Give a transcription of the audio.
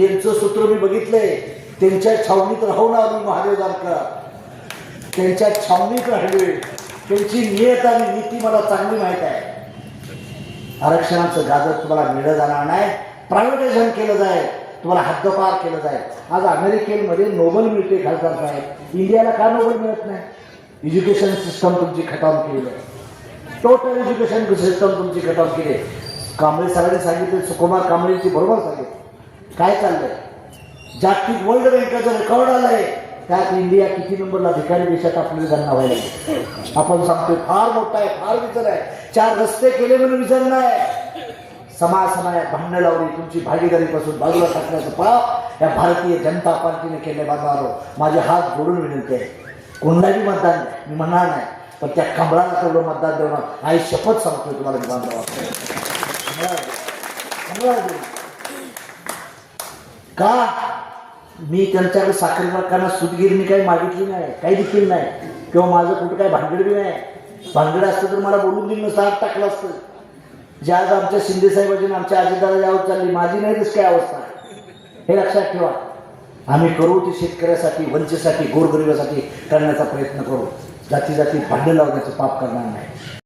त्यांचं सूत्र मी बघितलंय. त्यांच्या छावणीत राहून आम्ही महादेव जानकर. त्यांच्या छावणीत राहिलोय त्यांची नियत आणि नीती मला चांगली माहीत आहे. आरक्षणाचं गाजर तुम्हाला मिळत जाणार नाही. प्रायव्हेटायझेशन केलं जाईल. तुम्हाला हद्दपार केलं जाईल. आज अमेरिकेमध्ये नोबल मिळते खासदार साहेब. इंडियाला का नोबल मिळत नाही? एज्युकेशन सिस्टम तुमची खटाव केली. आहे टोटल एज्युकेशन सिस्टम तुमची खटावून केली. आहे. कांबळे सरांनी सांगितले सुकुमार कांबळेची बरोबर सांगितलं. काय चाललंय? जागतिक वर्ल्ड बँकेचं रेकॉर्ड आलंय. त्यात इंडिया किती नंबरला भिकारी देशात आपली गणना व्हायला आपण सांगतोय फार मोठा आहे फार विचार आहे. चार रस्ते केले म्हणून विचार नाही. समाज समाजात भांडणं लावली तुमची भागीदारीपासून बाजूला टाकण्याचं पाप या भारतीय जनता पार्टीने केले बांधवारो माझे हात जोडून विनंती आहे. कोणाही मतदान मी म्हणणार नाही पण त्या कमळाला तेवढं मतदान देणं आई शपथ सांगतोय तुम्हाला मी बांधव का? मी त्यांच्याकडे साखर कारखाना सुदगिरणी काही मागितली नाही काही देखील नाही. किंवा माझं कुठं काही भानगड बी नाही. भानगड असतं तर मला बोलून दिलं नसतं हात टाकलं असतं. जे आज आमच्या शिंदे आमच्या अजितदादा यावत चालली माझी नाही तशी काय अवस्था. हे लक्षात ठेवा. आम्ही करू ते शेतकऱ्यासाठी वंचेसाठी गोरगरिबासाठी करण्याचा प्रयत्न करू. जाती जाती भांडे लावण्याचं पाप करणार नाही.